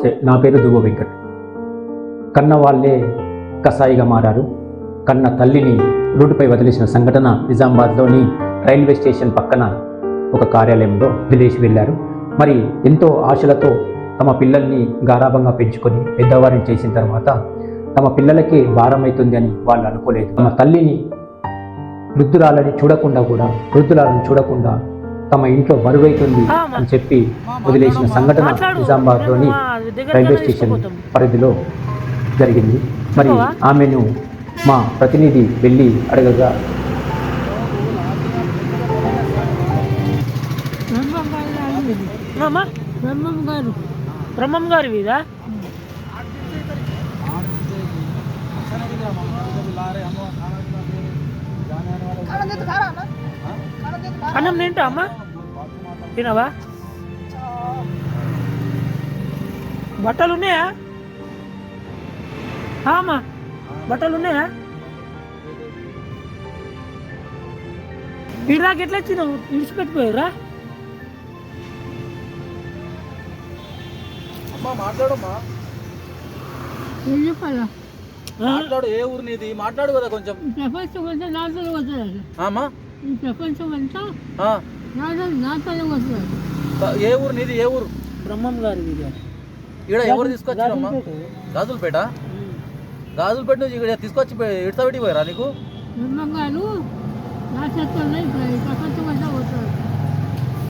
నమస్తే నా పేరు దువ్వ వెంకట్. కన్న వాళ్ళే కసాయిగా మారారు. కన్న తల్లిని రోడ్డుపై వదిలేసిన సంఘటన నిజామాబాద్లోని రైల్వే స్టేషన్ పక్కన ఒక కార్యాలయంలో వదిలేసి వెళ్ళారు. మరి ఎంతో ఆశలతో తమ పిల్లల్ని గారాభంగా పెంచుకొని పెద్దవారిని చేసిన తర్వాత తమ పిల్లలకి భారమవుతుంది అని వాళ్ళు అనుకోలేదు. తమ తల్లిని వృద్ధురాలని చూడకుండా కూడా వృద్ధురాలను చూడకుండా తమ ఇంట్లో బరువైతుంది అని చెప్పి వదిలేసిన సంఘటన నిజామాబాద్లోని రైల్వే స్టేషన్ పరిధిలో జరిగింది. మరి ఆమెను మా ప్రతినిధి వెళ్ళి అడగగా. బ్రహ్మం గారు. బ్రహ్మం గారి వీధా? అన్నం తింటా అమ్మా? తినవా? బట్టలు ఉన్నాయా? ఆ, అమ్మా. బట్టలు ఉన్నాయా? వీడిదాకా ఎట్లా వచ్చినావు విడిచిపెట్టిపోయారా అమ్మా మాట్లాడమ్మా. మాట్లాడు ఏ ఊరు నీది? మాట్లాడు కదా కొంచెం. ఈ ప్రపంచం అంతా వస్తుంది నాతోనే వస్తుంది. ఏ ఊరు నీది? ఏ ఊరు? బ్రహ్మం గారి ఇక్కడ ఎవరు తీసుకొచ్చారమ్మా? గాజులపేట గాజులపేట నుంచి ఇక్కడ తీసుకొచ్చి ఇడతబెట్టి పోయారా నీకు? బ్రహ్మం గారు నా చేతుల్లో ప్రపంచం అంతా